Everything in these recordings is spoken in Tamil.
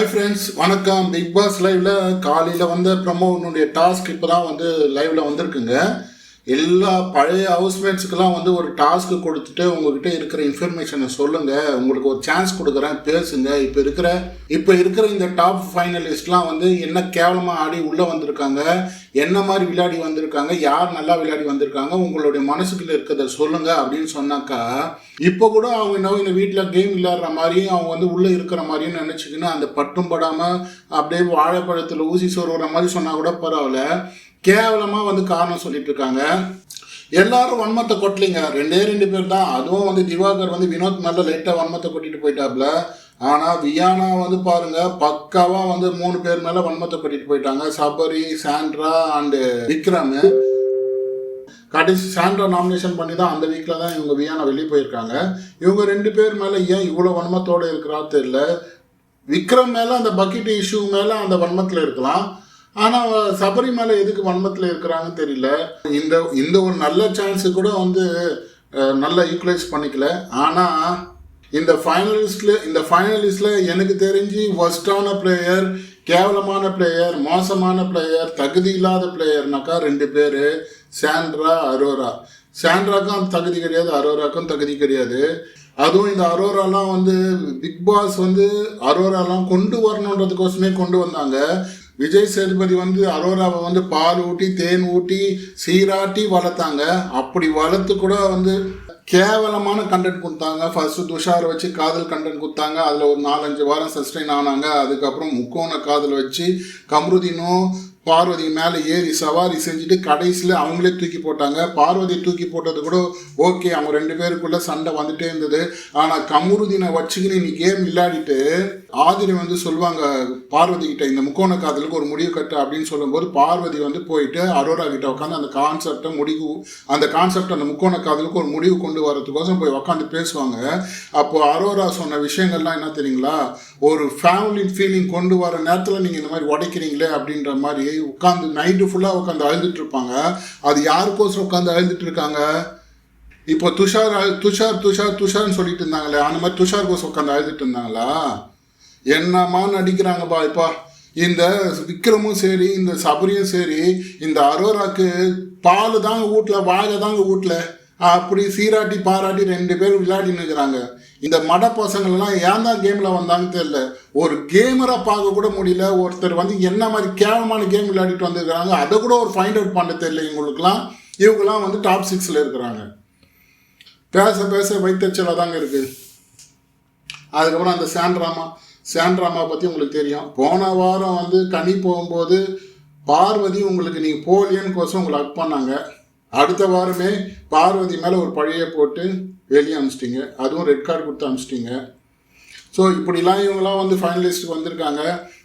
ஹாய் ஃப்ரெண்ட்ஸ் வணக்கம். பிக் பாஸ் லைவ்ல காலையில் வந்த ப்ரமோனுடைய டாஸ்க் இப்போ தான் வந்து லைவ்ல வந்திருக்குங்க. எல்லா பழைய ஹவுஸ்மேட்ஸுக்கெல்லாம் வந்து ஒரு டாஸ்க்கு கொடுத்துட்டு உங்ககிட்ட இருக்கிற இன்ஃபர்மேஷனை சொல்லுங்கள் உங்களுக்கு ஒரு சான்ஸ் கொடுக்குறேன் பேசுங்க. இப்போ இருக்கிற இப்போ இருக்கிற இந்த டாப் ஃபைனலிஸ்ட்லாம் வந்து என்ன கேவலமாக ஆடி உள்ளே வந்திருக்காங்க என்ன மாதிரி விளையாடி வந்திருக்காங்க யார் நல்லா விளையாடி வந்திருக்காங்க உங்களுடைய மனசுக்குள்ள இருக்கிறத சொல்லுங்கள் அப்படின்னு சொன்னாக்கா இப்போ கூட அவங்க என்ன இந்த வீட்டில் கேம் விளையாடுற மாதிரியும் அவங்க வந்து உள்ளே இருக்கிற மாதிரியும் நினச்சிக்கின்னு அந்த பட்டும் படாமல் அப்படியே வாழைப்பழத்தில் ஊசி சொருகிற மாதிரி சொன்னால் கூட பரவாயில்ல. கேவலமாக வந்து காரணம் சொல்லிட்டு இருக்காங்க எல்லாரும் வன்மத்தை கொட்டலிங்க. ரெண்டே ரெண்டு பேர் தான் அதுவும் வந்து திவாகர் வந்து வினோத் மேலே லைட்டாக வன்மத்தை கொட்டிட்டு போயிட்டாப்ல. ஆனால் வியானா வந்து பாருங்க பக்காவாக வந்து மூணு பேர் மேலே வன்மத்தை கொட்டிட்டு போயிட்டாங்க. Sabari Sandra and Vikram. கடைசி சாண்ட்ரா நாமினேஷன் பண்ணி தான் அந்த வீக்கில் தான் இவங்க வியானா வெளியே போயிருக்காங்க. இவங்க ரெண்டு பேர் மேலே ஏன் இவ்வளோ வன்மத்தோடு இருக்கிறா தெரியல. விக்ரம் மேலே அந்த பக்கெட் இஷ்யூ மேலே அந்த வன்மத்தில் இருக்கலாம். ஆனால் சபரிமலை எதுக்கு வன்மத்தில் இருக்கிறாங்கன்னு தெரியல. இந்த இந்த ஒரு நல்ல சான்ஸு கூட வந்து நல்லா யூட்டிலைஸ் பண்ணிக்கல. ஆனால் இந்த ஃபைனலிஸ்டில் இந்த ஃபைனலிஸ்டில் எனக்கு தெரிஞ்சு ஒஸ்டான பிளேயர் கேவலமான பிளேயர் மோசமான பிளேயர் தகுதி இல்லாத பிளேயர்னாக்கா ரெண்டு பேர் சாண்ட்ரா அரோரா. சாண்ட்ராக்கும் தகுதி கிடையாது அரோராக்கும் தகுதி கிடையாது. அதுவும் இந்த அரோராலாம் வந்து பிக் பாஸ் வந்து அரோராலாம் கொண்டு வரணுன்றதுக்கோசமே கொண்டு வந்தாங்க. விஜய் சேதுபதி வந்து அரோராவை வந்து பால் ஊட்டி தேன் ஊட்டி சீராட்டி வளர்த்தாங்க. அப்படி வளர்த்து கூட வந்து கேவலமான கண்டென்ட் கொடுத்தாங்க. ஃபர்ஸ்ட் துஷாரை வச்சு காதல் கண்டென்ட் கொடுத்தாங்க. அதில் ஒரு நாலஞ்சு வாரம் சஸ்டெயின் ஆனாங்க. அதுக்கப்புறம் முக்கோண காதல் வச்சு கம்ருதீனும் பார்வதி மேலே ஏறி சவாரி செஞ்சுட்டு கடைசியில் அவங்களே தூக்கி போட்டாங்க. பார்வதி தூக்கி போட்டது கூட ஓகே அவங்க ரெண்டு பேருக்குள்ள சண்டை வந்துட்டே இருந்தது. ஆனால் கமருதீனை வச்சுக்கின்னு நீ கேம் விளையாடிட்டு ஆதிரி வந்து சொல்லுவாங்க பார்வதி கிட்ட இந்த முக்கோண காதலுக்கு ஒரு முடிவு கட்டு அப்படின்னு சொல்லும்போது பார்வதி வந்து போயிட்டு அரோரா கிட்ட உட்காந்து அந்த கான்செப்டை முடிவு அந்த கான்செப்ட் அந்த முக்கோண காதலுக்கு ஒரு முடிவு கொண்டு வரதுக்கோசம் போய் உட்காந்து பேசுவாங்க. அப்போ அரோரா சொன்ன விஷயங்கள்லாம் என்ன தெரியுங்களா? ஒரு ஃபேமிலி ஃபீலிங் கொண்டு வர நேரத்தில் நீங்கள் இந்த மாதிரி உடைக்கிறீங்களே அப்படின்ற மாதிரி உட்காந்து நைட்டு ஃபுல்லாக உட்காந்து அழுதுட்டு இருப்பாங்க அது யாருக்கோசரம் உட்காந்து அழுதுட்டு இருக்காங்க இப்போ துஷார் துஷார் துஷார் துஷார்னு சொல்லிட்டு இருந்தாங்களே அந்த மாதிரி துஷார் கோசம் உட்காந்து அழுதுட்டு இருந்தாங்களா? என்னம்மா நடிக்கிறாங்கப்பா இப்போ இந்த விக்ரமும் சரி இந்த சபரியும் சரி இந்த அரோராக்கு பால் தாங்க ஊட்டல வாழை தாங்க ஊட்டல. அப்படி சீராட்டி பாராட்டி ரெண்டு பேரும் விளையாடி நிற்கிறாங்க இந்த மட பசங்கள்லாம் ஏன் தான் கேமில் வந்தாங்கன்னு தெரியல. ஒரு கேமராக பார்க்க கூட முடியல. ஒருத்தர் வந்து என்ன மாதிரி கேவலமான கேம் விளையாடிட்டு வந்துருக்கிறாங்க அதை கூட ஒரு ஃபைண்ட் அவுட் பண்ண தெரியல இவங்களுக்குலாம் இவங்கெல்லாம் வந்து டாப் சிக்ஸில் இருக்கிறாங்க. பேச பேச வைத்தச்சலாக தாங்க இருக்குது அதுக்கப்புறம் அந்த சாண்ட்ராமா. சாண்ட்ராமா பற்றி உங்களுக்கு தெரியும். போன வாரம் வந்து கனி போகும்போது பார்வதி உங்களுக்கு நீங்கள் போலியன்னு கோசம் உங்களை அக் பண்ணாங்க. அடுத்த வாரமே பார்வதி மேலே ஒரு பழைய போட்டு வெளியே அனுப்பிச்சிட்டிங்க. அதுவும் ரெட் கார்டு கொடுத்து அனுப்பிச்சிட்டிங்க. ஸோ இப்படிலாம் இவங்கெல்லாம் வந்து ஃபைனலிஸ்ட்டுக்கு வந்திருக்காங்க.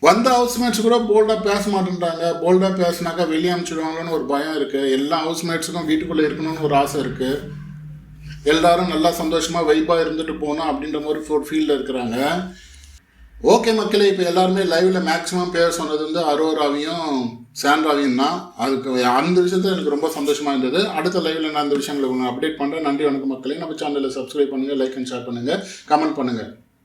வந்த ஹவுஸ்மேட்ஸ் கூட போல்டாக பேச மாட்டேன்றாங்க. போல்டாக பேசினாக்கா வெளியே அனுப்பிச்சிடுவாங்களோன்னு ஒரு பயம் இருக்குது எல்லா ஹவுஸ்மேட்ஸுக்கும் வீட்டுக்குள்ளே இருக்கணும்னு ஒரு ஆசை இருக்குது எல்லாரும் நல்லா சந்தோஷமாக வைப்பாக இருந்துட்டு போகணும் அப்படின்ற மாதிரி ஒரு ஃபீல்டில் இருக்கிறாங்க. ஓகே மக்களே இப்போ எல்லாருமே லைவ்ல மேக்ஸிமம் பேர் சொன்னது வந்து அரோராவையும் சாண்ட்ராவையும் தான். அதுக்கு அந்த விஷயத்தில் எனக்கு ரொம்ப சந்தோஷமா இருந்தது. அடுத்த லைவ்ல நான் அந்த விஷயங்களை உங்களுக்கு அப்டேட் பண்ணுறேன் நன்றி வணக்கம் மக்களே. நம்ம சேனலில் சப்ஸ்கிரைப் பண்ணுங்க லைக் அண்ட் ஷேர் பண்ணுங்க. கமெண்ட் பண்ணுங்க.